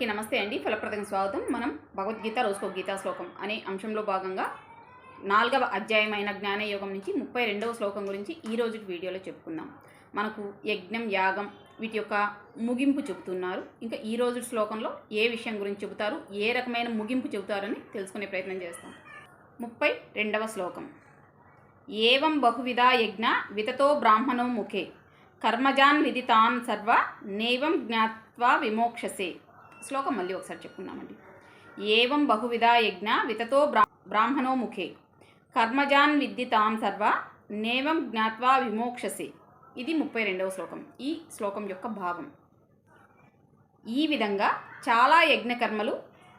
అందరికీ నమస్తే అండి. ఫలప్రదంగా స్వాగతం. మనం భగవద్గీత రోజుకో గీతా శ్లోకం అనే అంశంలో భాగంగా నాలుగవ అధ్యాయమైన జ్ఞానయోగం నుంచి ముప్పై రెండవ శ్లోకం గురించి ఈ రోజు వీడియోలో చెప్పుకుందాం. మనకు యజ్ఞం యాగం వీటి యొక్క ముగింపు చెబుతున్నారు. ఇంకా ఈ రోజు శ్లోకంలో ఏ విషయం గురించి చెబుతారు? ఏ రకమైన ముగింపు చెబుతారని తెలుసుకునే ప్రయత్నం చేస్తాం. ముప్పై రెండవ శ్లోకం. ఏవం బహువిధ యజ్ఞ వితతో బ్రాహ్మణో ముఖే. కర్మజాన్ విదితాన్ సర్వ నేవం జ్ఞాత్వా విమోక్షసే. శ్లోకం మళ్ళీ ఒకసారి చెప్పుకున్నామండి ఏవం బహువిధ యజ్ఞ వితతో బ్రా బ్రాహ్మణో ముఖే. కర్మజాన్ విద్దితాం సర్వ నేవం జ్ఞాత్వా విమోక్షసే. ఇది ముప్పై రెండవ శ్లోకం. ఈ శ్లోకం యొక్క భావం. ఈ విధంగా చాలా యజ్ఞకర్మలు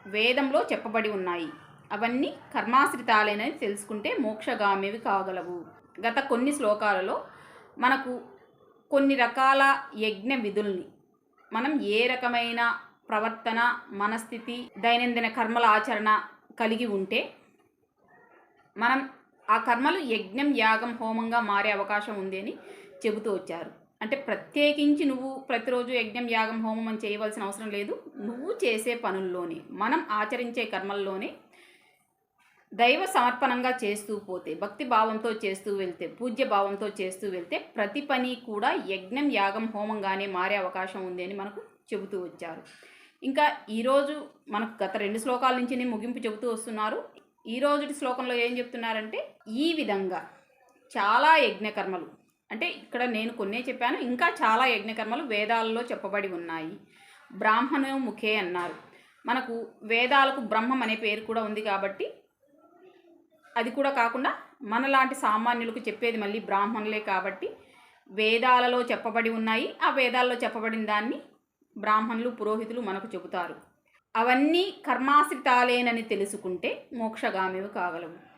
వేదంలో చెప్పబడి ఉన్నాయి. అవన్నీ కర్మాశ్రితాలేనని తెలుసుకుంటే మోక్షగామివి కాగలవు. గత కొన్ని శ్లోకాలలో మనకు కొన్ని రకాల యజ్ఞ విధుల్ని మనం ఏ రకమైన ప్రవర్తన మనస్థితి దైనందిన కర్మల ఆచరణ కలిగి ఉంటే మనం ఆ కర్మలు యజ్ఞం యాగం హోమంగా మారే అవకాశం ఉంది అని చెబుతూ వచ్చారు. అంటే ప్రత్యేకించి నువ్వు ప్రతిరోజు యజ్ఞం యాగం హోమం అని చేయవలసిన అవసరం లేదు. నువ్వు చేసే పనుల్లోనే మనం ఆచరించే కర్మల్లోనే దైవ సమర్పణంగా చేస్తూ పోతే భక్తి భావంతో చేస్తూ వెళ్తే పూజ్య భావంతో చేస్తూ వెళ్తే ప్రతి పని కూడా యజ్ఞం యాగం హోమంగానే మారే అవకాశం ఉంది అని మనకు చెబుతూ వచ్చారు. ఇంకా ఈరోజు మనకు గత రెండు శ్లోకాల నుంచి ముగింపు చెబుతూ వస్తున్నారు. ఈ రోజు శ్లోకంలో ఏం చెప్తున్నారంటే ఈ విధంగా చాలా యజ్ఞకర్మలు అంటే ఇక్కడ నేను కొన్నే చెప్పాను ఇంకా చాలా యజ్ఞకర్మలు వేదాలలో చెప్పబడి ఉన్నాయి. బ్రాహ్మణు ముఖే అన్నారు. మనకు వేదాలకు బ్రహ్మం అనే పేరు కూడా ఉంది కాబట్టి అది కూడా కాకుండా మనలాంటి సామాన్యులకు చెప్పేది మళ్ళీ బ్రాహ్మణులే కాబట్టి వేదాలలో చెప్పబడి ఉన్నాయి. ఆ వేదాల్లో చెప్పబడిన దాన్ని బ్రాహ్మణులు పురోహితులు మనకు చెబుతారు. అవన్నీ కర్మాశ్రితాలేనని తెలుసుకుంటే మోక్షగామివి కాగలవు.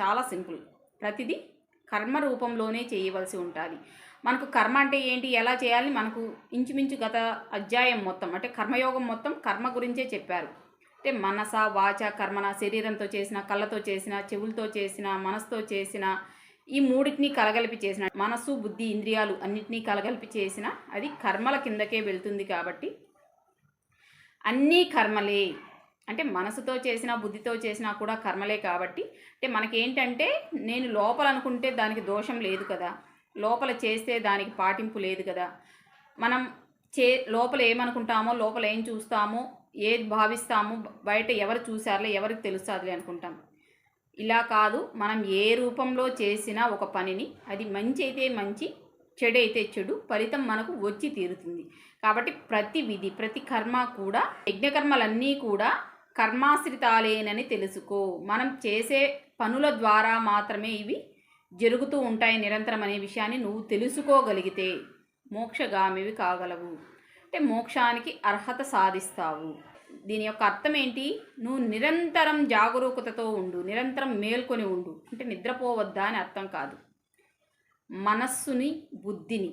చాలా సింపుల్. ప్రతిదీ కర్మ రూపంలోనే చేయవలసి ఉంటుంది. మనకు కర్మ అంటే ఏంటి? ఎలా చేయాలి? మనకు ఇంచుమించు గత అధ్యాయం మొత్తం అంటే కర్మయోగం మొత్తం కర్మ గురించే చెప్పారు. అంటే మనస వాచ కర్మన శరీరంతో చేసిన కళ్ళతో చేసిన చెవులతో చేసిన మనసుతో చేసిన ఈ మూడింటిని కలగలిపి చేసిన మనసు బుద్ధి ఇంద్రియాలు అన్నిటినీ కలగలిపి చేసిన అది కర్మల కిందకే వెళ్తుంది కాబట్టి అన్నీ కర్మలే. అంటే మనసుతో చేసిన బుద్ధితో చేసినా కూడా కర్మలే కాబట్టి అంటే మనకేంటంటే నేను లోపల అనుకుంటే దానికి దోషం లేదు కదా. లోపల చేస్తే దానికి పాటింపు లేదు కదా. మనం చే లోపల ఏమనుకుంటామో లోపల ఏం చూస్తామో ఏది భావిస్తామో బయట ఎవరు చూసారులే ఎవరికి తెలుస్తుందిలే అనుకుంటాం. ఇలా కాదు మనం ఏ రూపంలో చేసినా ఒక పనిని అది మంచి అయితే మంచి చెడు అయితే చెడు ఫలితం మనకు వచ్చి తీరుతుంది. కాబట్టి ప్రతి విధి ప్రతి కర్మ కూడా యజ్ఞకర్మలన్నీ కూడా కర్మాశ్రితాలేనని తెలుసుకో. మనం చేసే పనుల ద్వారా మాత్రమే ఇవి జరుగుతూ ఉంటాయి నిరంతరం అనే విషయాన్ని నువ్వు తెలుసుకోగలిగితే మోక్షగామివి కాగలవు. అంటే మోక్షానికి అర్హత సాధిస్తావు. దీని యొక్క అర్థం ఏంటి? నువ్వు నిరంతరం జాగరూకతతో ఉండు నిరంతరం మేల్కొని ఉండు. అంటే నిద్రపోవద్దా అని అర్థం కాదు. మనస్సుని బుద్ధిని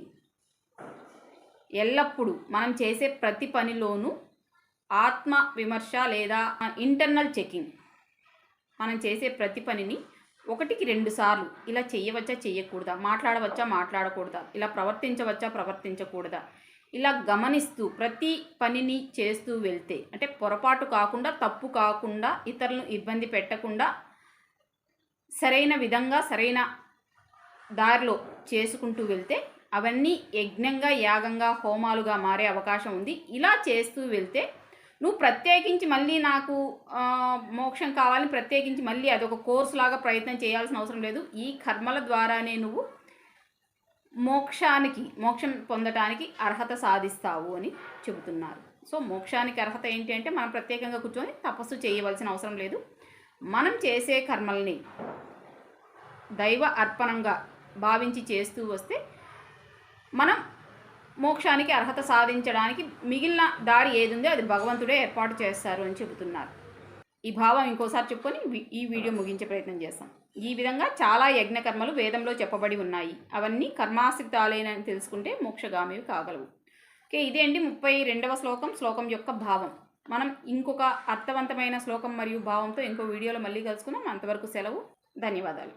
ఎల్లప్పుడూ మనం చేసే ప్రతి పనిలోనూ ఆత్మ విమర్శ లేదా ఇంటర్నల్ చెకింగ్ మనం చేసే ప్రతి పనిని ఒకటికి రెండు సార్లు ఇలా చేయవచ్చా చేయకూడదా? మాట్లాడవచ్చా మాట్లాడకూడదా? ఇలా ప్రవర్తించవచ్చా ప్రవర్తించకూడదా? ఇలా గమనిస్తూ ప్రతి పనిని చేస్తూ వెళ్తే అంటే పొరపాటు కాకుండా తప్పు కాకుండా ఇతరులను ఇబ్బంది పెట్టకుండా సరైన విధంగా సరైన దారిలో చేసుకుంటూ వెళ్తే అవన్నీ యజ్ఞంగా యాగంగా హోమాలుగా మారే అవకాశం ఉంది. ఇలా చేస్తూ వెళ్తే నువ్వు ప్రత్యేకించి మళ్ళీ నాకు మోక్షం కావాలని ప్రత్యేకించి మళ్ళీ అదొక కోర్సు లాగా ప్రయత్నం చేయాల్సిన అవసరం లేదు. ఈ కర్మల ద్వారానే నువ్వు మోక్షానికి మోక్షం పొందటానికి అర్హత సాధిస్తావు అని చెబుతున్నారు. సో మోక్షానికి అర్హత ఏంటి అంటే మనం ప్రత్యేకంగా కూర్చొని తపస్సు చేయవలసిన అవసరం లేదు. మనం చేసే కర్మల్ని దైవ అర్పణంగా భావించి చేస్తూ వస్తే మనం మోక్షానికి అర్హత సాధించడానికి మిగిలిన దారి ఏది ఉందో అది భగవంతుడే ఏర్పాటు చేస్తారు అని చెబుతున్నారు. ఈ భావం ఇంకోసారి చెప్పుకొని ఈ వీడియో ముగించే ప్రయత్నం చేస్తాం. ఈ విధంగా చాలా యజ్ఞకర్మలు వేదంలో చెప్పబడి ఉన్నాయి. అవన్నీ కర్మాసిద్ధాలేనని తెలుసుకుంటే మోక్షగామివి కాగలవు. ఓకే ఇదే అండి ముప్పై రెండవ శ్లోకం శ్లోకం యొక్క భావం. మనం ఇంకొక అర్థవంతమైన శ్లోకం మరియు భావంతో ఇంకో వీడియోలో మళ్ళీ కలుసుకుందాం. అంతవరకు సెలవు. ధన్యవాదాలు.